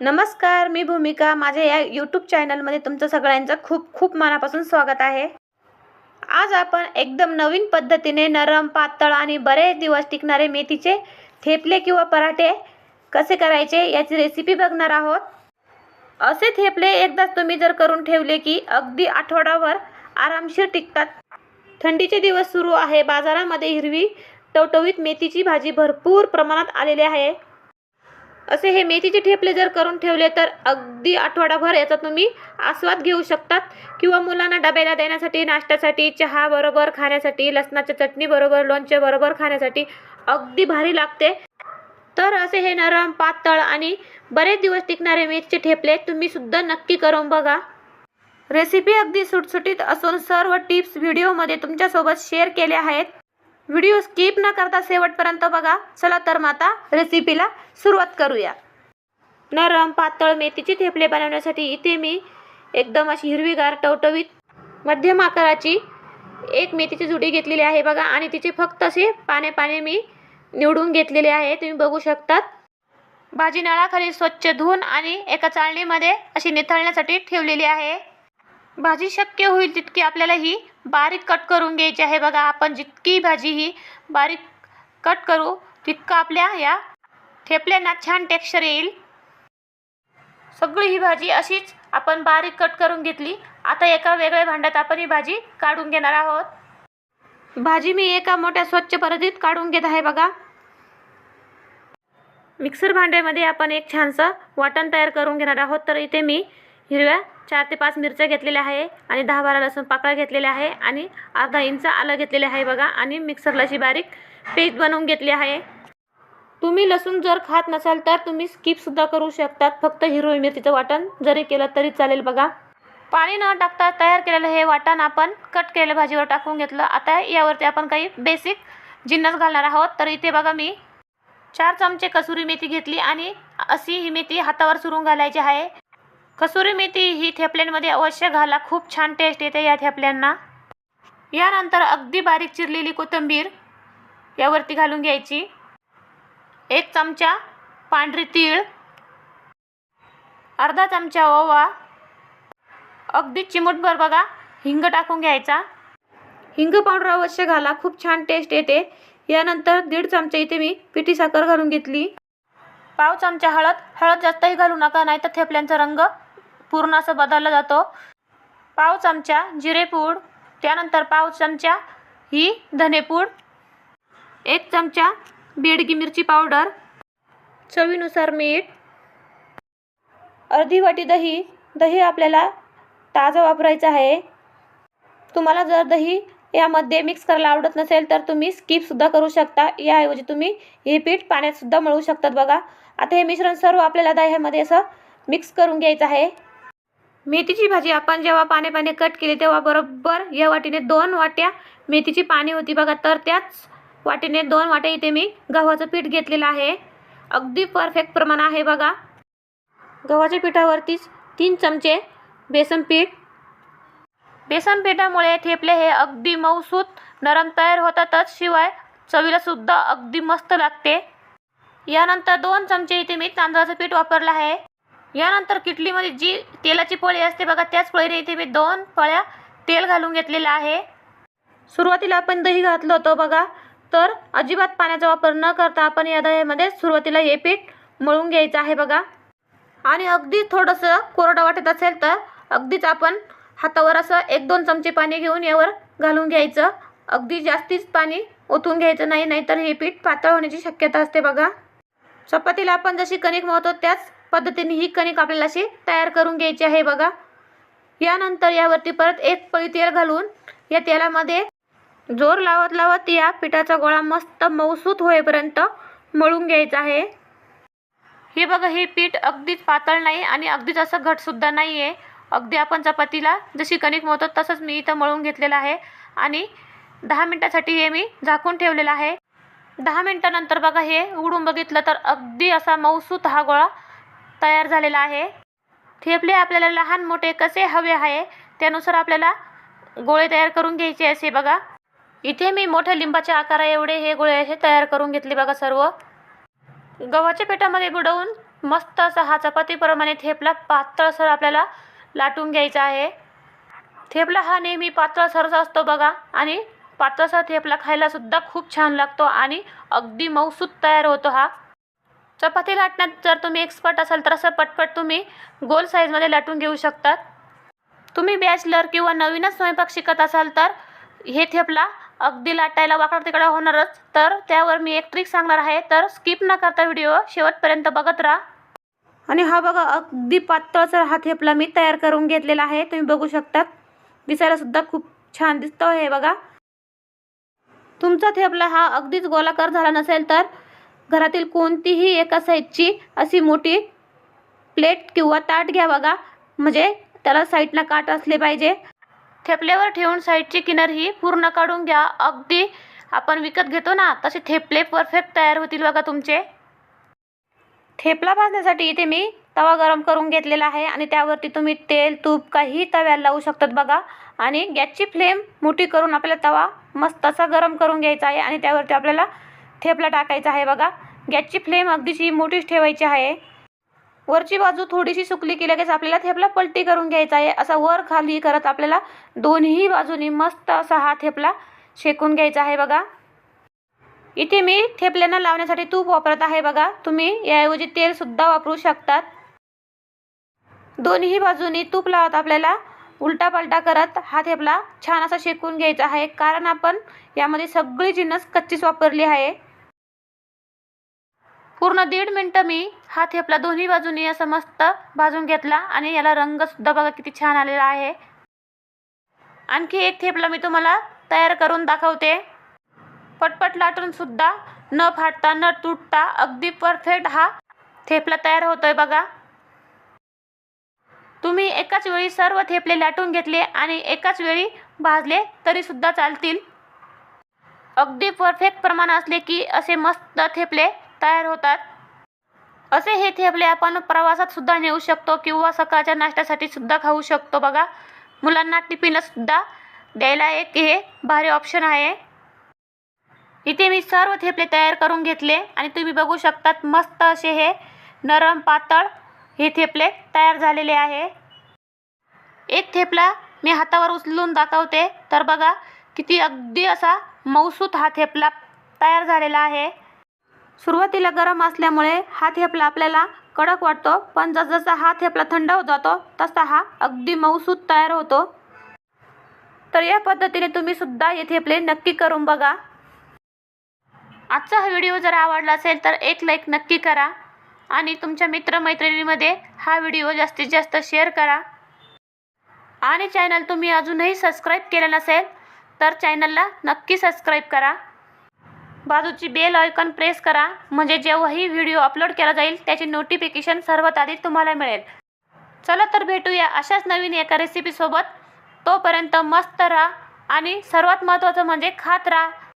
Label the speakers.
Speaker 1: नमस्कार मी भूमिका. माझ्या या यूट्यूब चॅनलमध्ये तुमचं सगळ्यांचं खूप खूप मनापासून स्वागत आहे. आज आपण एकदम नवीन पद्धतीने नरम पातळ आणि बरेच दिवस टिकणारे मेथीचे थेपले किंवा पराठे कसे करायचे याची रेसिपी बघणार आहोत. असे थेपले एकदाच तुम्ही जर करून ठेवले की अगदी आठवडाभर आरामशीर टिकतात. थंडीचे दिवस सुरू आहे. बाजारामध्ये हिरवी टवटवीत मेथीची भाजी भरपूर प्रमाणात आलेली आहे. असे हे मेथीचे ठेपले जर करून ठेवले तर अगदी आठवडाभर याचा तुम्ही आस्वाद घेऊ शकतात. किंवा मुलांना डब्याला देण्यासाठी नाश्त्यासाठी चहा बरोबर खाण्यासाठी लसणाच्या चटणी बरोबर लोणचे बरोबर खाण्यासाठी अगदी भारी लागते. तर असे हे नरम पातळ आणि बरेच दिवस टिकणारे मेथीचे ठेपले तुम्ही सुद्धा नक्की करून बघा. रेसिपी अगदी सुटसुटीत असून सर्व टिप्स व्हिडिओमध्ये तुमच्यासोबत शेअर केल्या आहेत. व्हिडिओ स्किप न करता शेवटपर्यंत बघा. चला तर मग आता रेसिपीला सुरुवात करूया. नरम पातळ मेथीचे थेपले बनवण्यासाठी इथे मी एकदम अशी हिरवीगार टवटवीत मध्यम आकाराची एक मेथीची जुडी घेतलेली आहे बघा. आणि तिचे फक्त असे पाने पाने मी निवडून घेतलेले आहे. तुम्ही बघू शकतात. भाजी नळाखाली स्वच्छ धुवून आणि एका चाळणीमध्ये अशी निथळण्यासाठी ठेवलेली आहे. भाजी शक्य होईल तितकी आपल्याला ही बारीक कट करून घ्यायची आहे. बघा आपण जितकी भाजी ही बारीक कट करू तितकं आपल्या या ठेपल्यांना छान टेक्स्चर येईल. सगळी ही भाजी अशीच आपण बारीक कट करून घेतली. आता एका वेगळ्या भांड्यात आपण ही भाजी काढून घेणार आहोत. भाजी मी एका मोठ्या स्वच्छ पद्धतीत काढून घेत आहे बघा. मिक्सर भांड्यामध्ये आपण एक छानसं वाटण तयार करून घेणार आहोत. तर इथे मी हिरव्या चार ते पाच मिरच्या घेतलेल्या आहे आणि दहा बारा लसूण पाकळ्या घेतलेल्या आहे आणि अर्धा इंच आलं घेतलेले आहे बघा आणि मिक्सरला अशी बारीक पेस्ट बनवून घेतली आहे. तुम्ही लसूण जर खात नसाल तर तुम्ही स्किपसुद्धा करू शकतात. फक्त हिरवी मिरचीचं वाटण जरी केलं तरी चालेल बघा. पाणी न टाकता तयार केलेलं हे वाटण आपण कट केलेल्या भाजीवर टाकून घेतलं. आता यावरती आपण काही बेसिक जिन्नस घालणार आहोत. तर इथे बघा मी चार चमचे कसुरी मेथी घेतली आणि अशी ही मेथी हातावर सुरून घालायची आहे. कसुरी मेथी ही थेपल्यांमध्ये अवश्य घाला. खूप छान टेस्ट येते या थेपल्यांना. यानंतर अगदी बारीक चिरलेली कोथिंबीर यावरती घालून घ्यायची. एक चमचा पांढरी तीळ अर्धा चमचा ओवा अगदी चिमूटभर बघा हिंग टाकून घ्यायचा. हिंग पावडर अवश्य घाला खूप छान टेस्ट येते. यानंतर दीड चमचा इथे मी पिठी साखर घालून घेतली. पाव चमचा हळद हळद जास्तही घालू नका नाही तर थेपल्यांचा रंग पूर्ण असं बदलला जातो. पाव चमचा जिरेपूड त्यानंतर पाव चमचा ही धनेपूड एक चमचा बेडगी मिरची पावडर चवीनुसार मीठ अर्धी वाटी दही दही आपल्याला ताजं वापरायचं आहे. तुम्हाला जर दही यामध्ये मिक्स करायला आवडत नसेल तर तुम्ही स्किपसुद्धा करू शकता. याऐवजी तुम्ही हे पीठ पाण्यातसुद्धा मळू शकतात बघा. आता हे मिश्रण सर्व आपल्याला दह्यामध्ये असं मिक्स करून घ्यायचं आहे. मेथीची भाजी आपण जेव्हा पाने पाने कट केली तेव्हा बरोबर या वाटीने दोन वाट्या मेथीची पाने होती बघा. तर त्याच वाटीने दोन वाट्या इथे मी गव्हाचं पीठ घेतलेलं आहे. अगदी परफेक्ट प्रमाण आहे बघा. गव्हाच्या पिठावरतीच तीन चमचे बेसन पीठ. बेसन पिठामुळे थेपले हे अगदी मऊसूत नरम तयार होतातच. शिवाय चवीला सुद्धा अगदी मस्त लागते. यानंतर दोन चमचे इथे मी तांदळाचं पीठ वापरलं आहे. यानंतर किटलीमध्ये जी तेलाची पोळी असते बघा त्याच पोळीने इथे मी दोन पळ्या तेल घालून घेतलेलं आहे. सुरुवातीला आपण दही घातलं होतं बघा तर अजिबात पाण्याचा वापर न करता आपण या दह्यामध्ये सुरुवातीला हे पीठ मळून घ्यायचं आहे बघा. आणि अगदी थोडंसं कोरडं वाटत असेल तर अगदीच आपण हातावर असं एक दोन चमचे पाणी घेऊन यावर घालून घ्यायचं. अगदी जास्तीच पाणी ओतून घ्यायचं नाही नाहीतर हे पीठ पातळ होण्याची शक्यता असते बघा. चपातीला आपण जशी कणिक मळतो त्याच पद्धतीने ही कणिक आपल्याला अशी तयार करून घ्यायची आहे बघा. यानंतर यावरती परत एक पळी तेल घालून या तेलामध्ये जोर लावत लावत या पिठाचा गोळा मस्त मऊसूत होईपर्यंत मळून घ्यायचा आहे. हे बघा हे पीठ अगदीच पातळ नाही आणि अगदीच असं घटसुद्धा नाही आहे अगदी आपण चपातीला जशी कणिक मळतो तसंच मी इथं मळून घेतलेलं आहे आणि दहा मिनटासाठी हे मी झाकून ठेवलेलं आहे. दहा मिनटानंतर बघा हे उघडून बघितलं तर अगदी असा मऊसूत हा गोळा तयार झालेला आहे. थेपले आपल्याला लहान मोठे कसे हवे आहे त्यानुसार आपल्याला गोळे तयार करून घ्यायचे असे बघा. इथे मी मोठ्या लिंबाच्या आकारा एवढे हे गोळे असे तयार करून घेतले बघा सर्व. गव्हाच्या पेठामध्ये बुडवून मस्त असा हा चपातीप्रमाणे थेपला पातळसर आपल्याला लाटून घ्यायचा आहे. थेपला हा नेहमी पातळसरचा असतो बघा आणि पातळसर थेपला खायलासुद्धा खूप छान लागतो आणि अगदी मऊसूत तयार होतो हा. चपाती लाटण्यात जर तुम्ही एक्सपर्ट असाल तर असं पटपट तुम्ही गोल साईजमध्ये लाटून घेऊ शकतात. तुम्ही बॅचलर किंवा नवीनच स्वयंपाक शिकत असाल तर हे थेपला अगदी लाटायला वाकडं तिकडं होणारच. तर त्यावर मी एक ट्रिक सांगणार आहे तर स्किप न करता व्हिडिओ शेवटपर्यंत बघत राहा. आणि हा बघा अगदी पातळचा हा थेपला मी तयार करून घेतलेला आहे. तुम्ही बघू शकतात. दिसायला सुद्धा खूप छान दिसतो हे बघा. तुमचा थेपला हा अगदीच गोलाकार झाला नसेल तर घरातील कोणतीही एका साईजची अशी मोठी प्लेट किंवा ताट घ्या बघा. म्हणजे त्याला साईडला काट असले पाहिजे. थेपल्यावर ठेवून साईडची किनार ही पूर्ण काढून घ्या. अगदी आपण विकत घेतो ना तसे थेपले परफेक्ट तयार होतील बघा तुमचे. थेपला भाजण्यासाठी इथे मी तवा गरम करून घेतलेला आहे आणि त्यावरती तुम्ही तेल तूप काही तव्याला लावू शकतात बघा. आणि गॅसची फ्लेम मोठी करून आपल्याला तवा मस्त असा गरम करून घ्यायचा आहे आणि त्यावरती आपल्याला थेपला टाकायचा आहे बघा. गॅसची फ्लेम अगदीशी मोठीच ठेवायची आहे. वरची बाजू थोडीशी सुकली की लगेच आपल्याला थेपला पलटी करून घ्यायचा आहे. असा वर खाली करत आपल्याला दोन्ही बाजूनी मस्त असा हा थेपला शेकून घ्यायचा आहे बघा. इथे मी थेपल्यांना लावण्यासाठी तूप वापरत आहे बघा. तुम्ही याऐवजी तेलसुद्धा वापरू शकतात. दोन्ही बाजूनी तूप लावत आपल्याला उलटा पलटा करत हा थेपला छान असा शेकून घ्यायचा आहे. कारण आपण यामध्ये सगळी जिन्नस कच्चीच वापरली आहे. पूर्ण दीड मिनटं मी हा थेपला दोन्ही बाजूने असं मस्त भाजून घेतला आणि याला रंगसुद्धा बघा किती छान आलेला आहे. आणखी एक थेपला मी तुम्हाला तयार करून दाखवते. पटपट लाटून सुद्धा न फाटता न तुटता अगदी परफेक्ट हा थेपला तयार होतोय बघा. तुम्ही एकाच वेळी सर्व थेपले लाटून घेतले आणि एकाच वेळी भाजले तरी सुद्धा चालतील. अगदी परफेक्ट प्रमाण असले की असे मस्त थेपले तयार होतात. असे हे थेपले आपण प्रवासात सुद्धा नेऊ शकतो किंवा सकाळच्या नाश्त्यासाठी सुद्धा खाऊ शकतो. बघा मुलांना टिफिनला सुद्धा द्यायला एक हे भारी ऑप्शन आहे. इथे मी सर्व थेपले तयार करून घेतले आणि तुम्ही बघू शकतात मस्त असे हे नरम पातळ हे थेपले तयार झालेले आहे. एक थेपला मी हातावर उचलून दाखवते. तर बघा किती अगदी असा मऊसूत हा थेपला तयार झालेला आहे. सुरुवातीला गरम असल्यामुळे हा थेपला आपल्याला कडक वाटतो पण जसजसा हा थेपला थंड होत जातो तसा हा अगदी मऊसूत तयार होतो. तर या पद्धतीने तुम्ही सुद्धा हे थेपले नक्की करून बघा. आजचा हा व्हिडिओ जर आवडला असेल तर एक लाईक नक्की करा आणि तुमच्या मित्रमैत्रिणीमध्ये हा व्हिडिओ जास्तीत जास्त शेअर करा. आणि चॅनल तुम्ही अजूनही सबस्क्राईब केलं नसेल तर चॅनलला नक्की सबस्क्राईब करा. बाजूची बेल आयकॉन प्रेस करा. म्हणजे जेव्हाही व्हिडिओ अपलोड केला जाईल त्याची नोटिफिकेशन सर्वात आधी तुम्हाला मिळेल. चला तर भेटूया अशाच नवीन एका रेसिपीसोबत तोपर्यंत मस्त राहा आणि सर्वात महत्त्वाचं म्हणजे खात राहा.